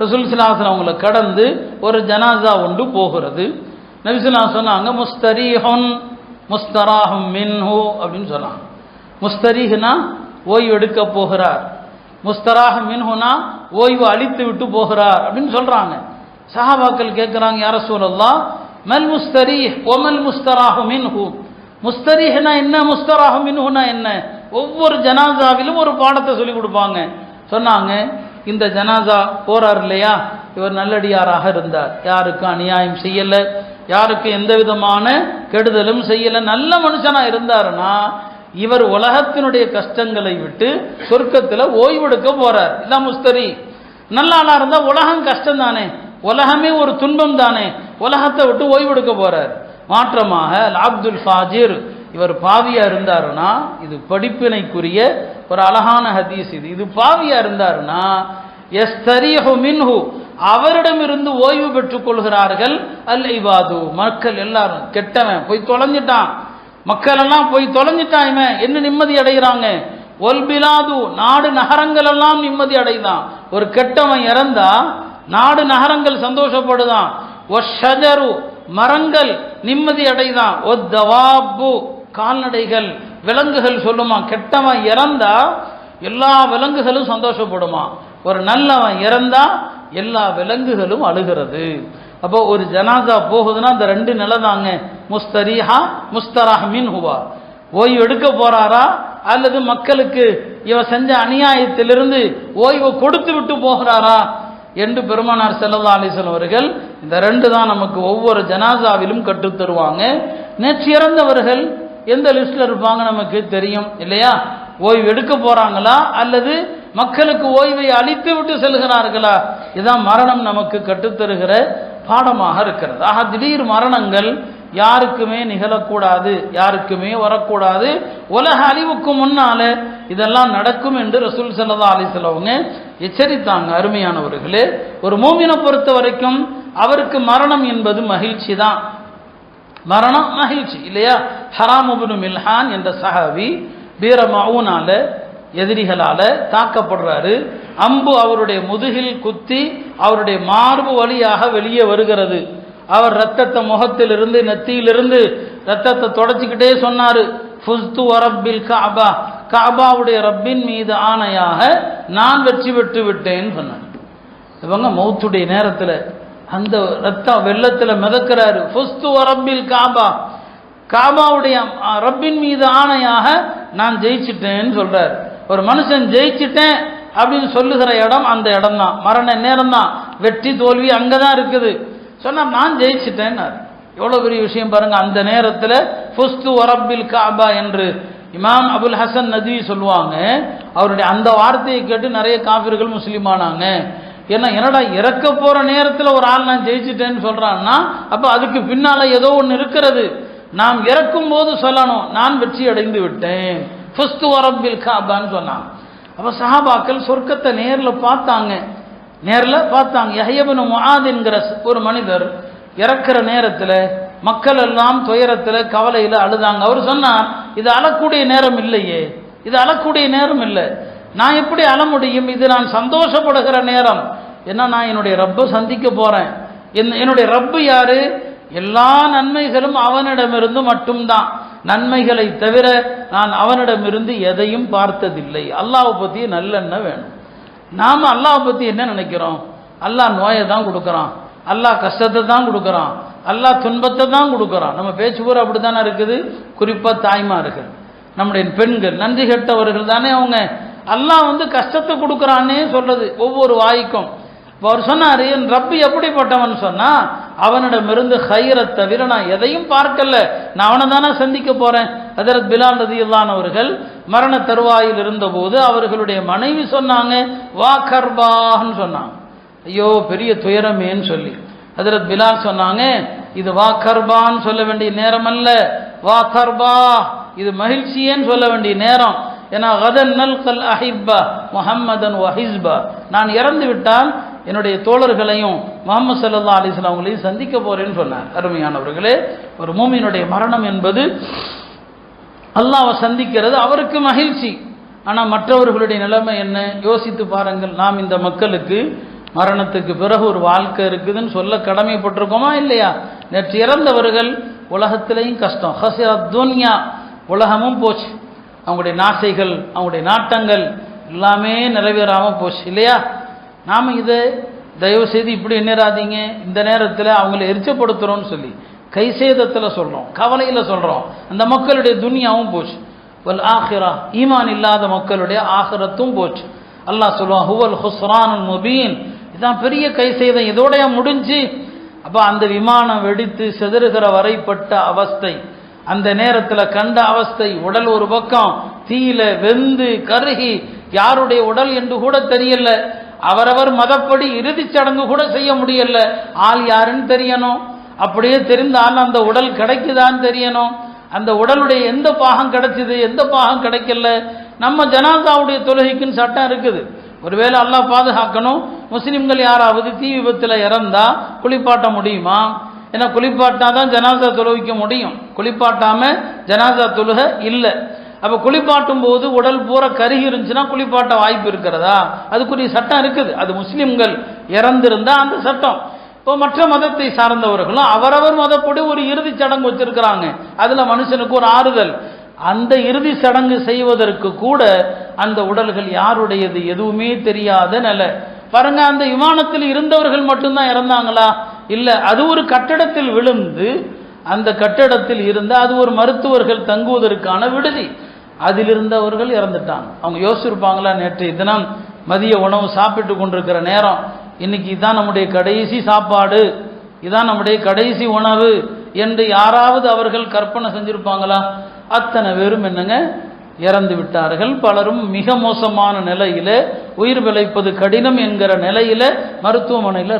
ரசூல் அவங்கள கடந்து ஒரு ஜனாசா ஒன்று போகிறது. நபிசுல்லா சொன்னாங்க முஸ்தரீஹன் முஸ்தராஹம் மின்ஹு அப்படின்னு சொன்னாங்க. முஸ்தரீஹ்னா ஓய்வு எடுக்க போகிறார். முஸ்தராக மின்ஹுனா ஓய்வு அழித்து விட்டு போகிறார் அப்படின்னு சொல்கிறாங்க சஹாபாக்கள் கேட்குறாங்க யார சூழல்லா மல் முஸ்தரீஹ் ஒமல் முஸ்தராக மின்ஹு. முஸ்தரீஹ்னா என்ன முஸ்தராக மின்ஹுனா என்ன? ஒவ்வொரு ஜனாசாவிலும் ஒரு பாடத்தை சொல்லி கொடுப்பாங்க. சொன்னாங்க இந்த ஜனாசா போறார் இல்லையா? இவர் நல்லடியாராக இருந்தார். யாருக்கும் அநியாயம் செய்யல? யாருக்கும் எந்த விதமான கெடுதலும் செய்யல? நல்ல மனுஷனா இருந்தாருன்னா இவர் உலகத்தினுடைய கஷ்டங்களை விட்டு சொர்க்கத்தில் ஓய்வெடுக்க போறார். இல்ல முஸ்தரி நல்ல ஆளா இருந்தா உலகம் கஷ்டம் தானே உலகமே ஒரு துன்பம் தானே உலகத்தை விட்டு ஓய்வெடுக்க போறார். மாற்றமாக அப்துல் ஃபாஜிர் இவர் பாவியா இருந்தாருன்னா இது படிப்பினைக்குரிய ஒரு அழகான ஹதீஸ் இது. இது பாவியா இருந்தாருன்னா எஸ்தரீஹு மின்ஹு. அவரிடமிருந்து ஓய்வு பெற்றுக் கொள்கிறார்கள். அல் இவாது மக்கள் எல்லாரும் கெட்டவன் போய் தொலைஞ்சிட்டான். மக்கள் எல்லாம் போய் தொலைஞ்சிட்டான் இவன். என்ன நிம்மதி அடைகிறாங்க? ஒல்பிலாது நாடு நகரங்கள் எல்லாம் நிம்மதி அடைதான் ஒரு கெட்டவன் இறந்தா நாடு நகரங்கள் சந்தோஷப்படுதான். ஒஷஜரு மரங்கள் நிம்மதி அடைதான் ஒத்தவாப்பு கால்நடைகள் விலங்குகள் சொல்லுமா. கெட்டவன் இறந்தா எல்லா விலங்குகளும் சந்தோஷப்படுமா? ஒரு நல்லவன் இறந்தால் எல்லா விலங்குகளும் அழுகிறது. அப்போ ஒரு ஜனாதா போகுதுன்னா அந்த ரெண்டு நிலை தாங்க. முஸ்தரீஹா முஸ்தராஹ் மீன் ஹுவா ஓய்வு எடுக்க போறாரா? அல்லது மக்களுக்கு இவ செஞ்ச அநியாயத்திலிருந்து ஓய்வு கொடுத்து விட்டு போகிறாரா? என்று பெருமானார் செல்லல்லா அலிசன் அவர்கள் இந்த ரெண்டு தான் நமக்கு ஒவ்வொரு ஜனாசாவிலும் கற்றுத் தருவாங்க. நேற்று இறந்தவர்கள் எந்த லிஸ்ட்ல இருப்பாங்க நமக்கு தெரியும் இல்லையா? ஓய்வு எடுக்க போறாங்களா? அல்லது மக்களுக்கு ஓய்வை அளித்து விட்டு செல்கிறார்களா? இதான் மரணம் நமக்கு கற்றுத்தருகிற பாடமாக இருக்கிறது. ஆக திடீர் மரணங்கள் யாருக்குமே நிகழக்கூடாது யாருக்குமே வரக்கூடாது. உலக அழிவுக்கு முன்னால இதெல்லாம் நடக்கும் என்று ரசூல் சல்லா அலிஸ்லவங்க எச்சரித்தாங்க. அருமையானவர்களே ஒரு மூமினை பொறுத்த வரைக்கும் அவருக்கு மரணம் என்பது மகிழ்ச்சி தான். மரணம் மகிழ்ச்சி இல்லையா? ஹராமுபுனு மில்ஹான் என்ற சஹாவி வீர எதிரிகளால் தாக்கப்படுறாரு. அம்பு அவருடைய முதுகில் குத்தி அவருடைய மார்பு வழியாக வெளியே வருகிறது. அவர் ரத்தத்தை முகத்திலிருந்து நெத்தியிலிருந்து ரத்தத்தை தொடச்சிக்கிட்டே சொன்னாரு. ஃபுஸ்து வரப்பில் காபா காபாவுடைய ரப்பின் மீது ஆணையாக நான் வெற்றி பெற்று விட்டேன்னு சொன்னார். இவங்க மௌத்துடைய நேரத்தில் அந்த ரத்தம் வெள்ளத்தில் மிதக்கிறாரு. ஃபுஸ்து வரப்பில் காபா காபாவுடைய ரப்பின் மீது ஆணையாக நான் ஜெயிச்சிட்டேன்னு சொல்றாரு. ஒரு மனுஷன் ஜெயிச்சிட்டேன் அப்படின்னு சொல்லுகிற இடம் அந்த இடம் தான் மரண நேரம் தான் வெற்றி தோல்வி அங்கே தான் இருக்குது. சொன்னால் நான் ஜெயிச்சிட்டேன்னாரு. எவ்வளோ பெரிய விஷயம் பாருங்கள் அந்த நேரத்தில் ஃபுஸ்து ஒரப்பில் காபா என்று இமாம் அபுல் ஹசன் நதி சொல்லுவாங்க. அவருடைய அந்த வார்த்தையை கேட்டு நிறைய காபிர்கள் முஸ்லீமானாங்க. ஏன்னா என்னடா இறக்க போகிற நேரத்தில் ஒரு ஆள் நான் ஜெயிச்சிட்டேன்னு சொல்கிறான்னா அப்போ அதுக்கு பின்னால் ஏதோ ஒன்று இருக்கிறது. நாம் இறக்கும் போது சொல்லணும் நான் வெற்றி அடைந்து விட்டேன். ஃபுஸ்து வரப்பில் காபான்னு சொன்னான். அப்போ சஹாபாக்கள் சொர்க்கத்தை நேரில் பார்த்தாங்க. நேரில் பார்த்தாங்க. யஹயபனு முஆத் ஒரு மனிதர் இறக்குற நேரத்தில் மக்கள் எல்லாம் துயரத்தில் கவலையில் அழுதாங்க. அவர் சொன்னார் இது அழக்கூடிய நேரம் இல்லையே. இது அழக்கூடிய நேரம் இல்லை. நான் எப்படி அழ முடியும்? இது நான் சந்தோஷப்படுகிற நேரம். ஏன்னா நான் என்னுடைய ரப்பை சந்திக்க போகிறேன் என் என்னுடைய ரப்பு யாரு? எல்லா நன்மைகளும் அவனிடமிருந்து மட்டும்தான். நன்மைகளை தவிர நான் அவனிடமிருந்து எதையும் பார்த்ததில்லை. அல்லாவை பற்றி நல்லெண்ணம் வேணும். நாம் அல்லாவை பற்றி என்ன நினைக்கிறோம்? அல்லாஹ் நோயை தான் கொடுக்குறான். அல்லாஹ் கஷ்டத்தை தான் கொடுக்குறான். அல்லாஹ் துன்பத்தை தான் கொடுக்குறான். நம்ம பேச்சு பூரா அப்படி தானே இருக்குது? குறிப்பாக தாய்மார்கள். நம்முடைய பெண்கள் நன்றி கெட்டவர்கள் தானே அவங்க. அல்லாஹ் வந்து கஷ்டத்தை கொடுக்குறான்னே சொல்றது ஒவ்வொரு வாய்க்கும். இப்போ அவர் சொன்னார் என் ரப்பு எப்படிப்பட்டவன்? சொன்னால் அவனிடமிருந்து ஹைரை தவிர நான் எதையும் பார்க்கல. நான் அவனை தானே சந்திக்க போகிறேன் ஹதரத் பிலால் ரதியுல்லான் அவர்கள் மரண தருவாயில் இருந்தபோது அவர்களுடைய மனைவி சொன்னாங்க வா கர்பான்னு சொன்னாங்க. ஐயோ பெரிய துயரமேன்னு சொல்லி. ஹதரத் பிலால் சொன்னாங்க இது வா கர்பான்னு சொல்ல வேண்டிய நேரம் அல்ல வா கர்பா இது மகிழ்ச்சியேன்னு சொல்ல வேண்டிய நேரம். ஏன்னா கதன் நல் கல் அஹிப்பா முஹம்மதன் வஹிஸ்பா. நான் இறந்து விட்டால் என்னுடைய தோழர்களையும் முகமது சல்லா அலிஸ்லாம் அவங்களையும் சந்திக்க போறேன்னு சொன்னார். அருமையானவர்களே ஒரு மூமியினுடைய மரணம் என்பது அல்லாவை சந்திக்கிறது அவருக்கு மகிழ்ச்சி. ஆனால் மற்றவர்களுடைய நிலைமை என்ன? யோசித்து பாருங்கள் நாம் இந்த மக்களுக்கு மரணத்துக்கு பிறகு ஒரு வாழ்க்கை இருக்குதுன்னு சொல்ல கடமைப்பட்டிருக்கோமா இல்லையா? நேற்று இறந்தவர்கள் உலகத்திலையும் கஷ்டம். ஹசியா துன்யா உலகமும் போச்சு. அவங்களுடைய நாசைகள் அவங்களுடைய நாட்டங்கள் எல்லாமே நிறைவேறாமல் போச்சு இல்லையா? நாம் இதை தயவுசெய்து இப்படி எண்ணிடாதீங்க இந்த நேரத்தில் அவங்கள எரிச்சப்படுத்துகிறோன்னு சொல்லி கைசேதத்தில் சொல்கிறோம் கவலையில் சொல்கிறோம் அந்த மக்களுடைய துனியாவும் போச்சு. வல் ஆஹிரா ஈமான் இல்லாத மக்களுடைய ஆஹிரத்தும் போச்சு. அல்லாஹ் சொல்லுவான் ஹுவல் ஹுஸ்ரான் முபீன். இதான் பெரிய கைசேதம் இதோடைய முடிஞ்சு அப்போ அந்த விமானம் வெடித்து செதறுகிற வரைப்பட்ட அவஸ்தை அந்த நேரத்தில் கண்ட அவஸ்தை உடல் ஒரு பக்கம் தீயில வெந்து கருகி யாருடைய உடல் என்று கூட தெரியல. அவரவர் மதப்படி இறுதிச் சடங்கு கூட செய்ய முடியல. ஆள் யாருன்னு தெரியணும். அப்படியே தெரிந்தால் அந்த உடல் கிடைக்குதான்னு தெரியணும். அந்த உடலுடைய எந்த பாகம் கிடைச்சிது எந்த பாகம் கிடைக்கல. நம்ம ஜனாதாவுடைய தொழுகைக்குன்னு சட்டம் இருக்குது. ஒருவேளை அல்லாஹ் பாதுகாக்கணும். முஸ்லீம்கள் யாராவது தீ விபத்தில் இறந்தால் குளிப்பாட்ட முடியுமா? ஏன்னா குளிப்பாட்டா தான் ஜனாசா தொழுவிக்க முடியும். குளிப்பாட்டாமல் ஜனாசா தொழுக இல்லை. அப்போ குளிப்பாட்டும் போது உடல் பூரா கருகி இருந்துச்சுன்னா குளிப்பாட்ட வாய்ப்பு இருக்கிறதா? அதுக்குரிய சட்டம் இருக்குது. அது முஸ்லிம்கள் இறந்திருந்தா அந்த சட்டம். இப்போ மற்ற மதத்தை சார்ந்தவர்களும் அவரவர் மதப்படி ஒரு இறுதி சடங்கு வச்சிருக்கிறாங்க. அதுல மனுஷனுக்கு ஒரு ஆறுதல். அந்த இறுதி சடங்கு செய்வதற்கு கூட அந்த உடல்கள் யாருடையது எதுவுமே தெரியாத நிலை. பாருங்க அந்த விமானத்தில் இருந்தவர்கள் மட்டும்தான் இறந்தாங்களா? இல்ல அது ஒரு கட்டடத்தில் விழுந்து அந்த கட்டடத்தில் இருந்த அது ஒரு மருத்துவர்கள் தங்குவதற்கான விடுதி. அதில் இருந்தவர்கள் இறந்துட்டாங்க. அவங்க யோசிச்சிருப்பாங்களா நேற்றைய தினம் மதிய உணவு சாப்பிட்டு கொண்டிருக்கிற நேரம். இன்னைக்கு இதான் நம்முடைய கடைசி சாப்பாடு. இதான் நம்முடைய கடைசி உணவு என்று யாராவது அவர்கள் கற்பனை செஞ்சிருப்பாங்களா? அத்தனை பேரும் என்னங்க? இறந்து விட்டார்கள். பலரும் மிக மோசமான நிலையில உயிர் விளைப்பது கடினம் என்கிற நிலையில மருத்துவமனையில்